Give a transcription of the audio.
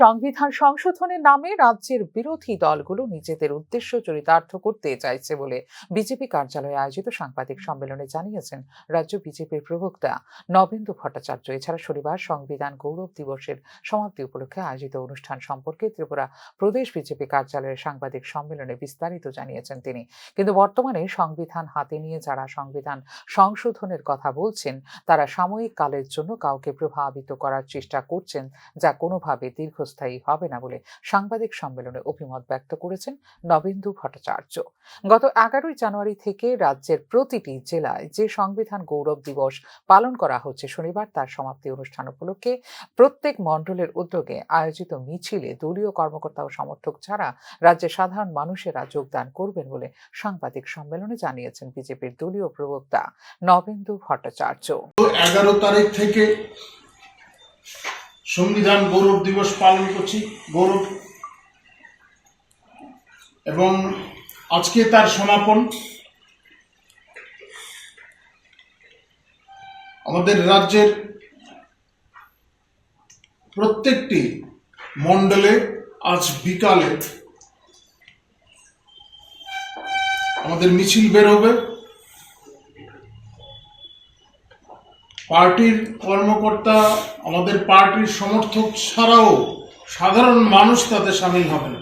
সংবিধান সংশোধনের নামে রাজ্যের বিরোধী দলগুলো নিজেদের উদ্দেশ্য চরিতার্থ করতে চাইছে বলে বিজেপি কার্যালয়ে আয়োজিত সাংবাদিক সম্মেলনে জানিয়েছেন রাজ্য বিজেপির প্রবক্তা নবেন্দু ভট্টাচার্য। এছাড়া শনিবার সংবিধান গৌরব দিবসের সমাপ্তি উপলক্ষে আয়োজিত অনুষ্ঠান সম্পর্কে ত্রিপুরা প্রদেশ বিজেপি কার্যালয়ের সাংবাদিক সম্মেলনে বিস্তারিত জানিয়েছেন তিনি। কিন্তু বর্তমানে সংবিধান হাতে নিয়ে যারা সংবিধান সংশোধনের কথা বলছেন, তারা সাময়িক কালের জন্য কাউকে প্রভাবিত করার চেষ্টা করছেন যা কোনোভাবে দীর্ঘস্থায়ী হবে না বলে সাংবাদিক সম্মেলনে অভিমত ব্যক্ত করেছেন নবেন্দু ভট্টাচার্য। গত এগারোই জানুয়ারি থেকে রাজ্যের প্রতিটি জেলায় যে সংবিধান গৌরব দিবস পালন করা হচ্ছে শনিবার, তার সমাপ্তি অনুষ্ঠান উপলক্ষে প্রত্যেক মণ্ডলের উদ্যোগে আয়োজিত মিছিলে দলীয় কর্মকর্তা ও সমর্থক ছাড়া রাজ্যের সাধারণ মানুষেরা যোগদান করবেন বলে সাংবাদিক সম্মেলনে জানিয়েছেন বিজেপির দলীয় প্রবক্তা নবেন্দু ভট্টাচার্য। এগারো তারিখ থেকে সংবিধান গৌরব দিবস পালন করছি, গৌরব। এবং আজকে তার সমাপন। আমাদের রাজ্যের প্রত্যেকটি মণ্ডলে আজ বিকালে আমাদের মিছিল বের হবে। পার্টির কর্মকর্তা আমাদের পার্টির সমর্থক ছাড়াও সাধারণ মানুষ তাতে সামিল হবেন।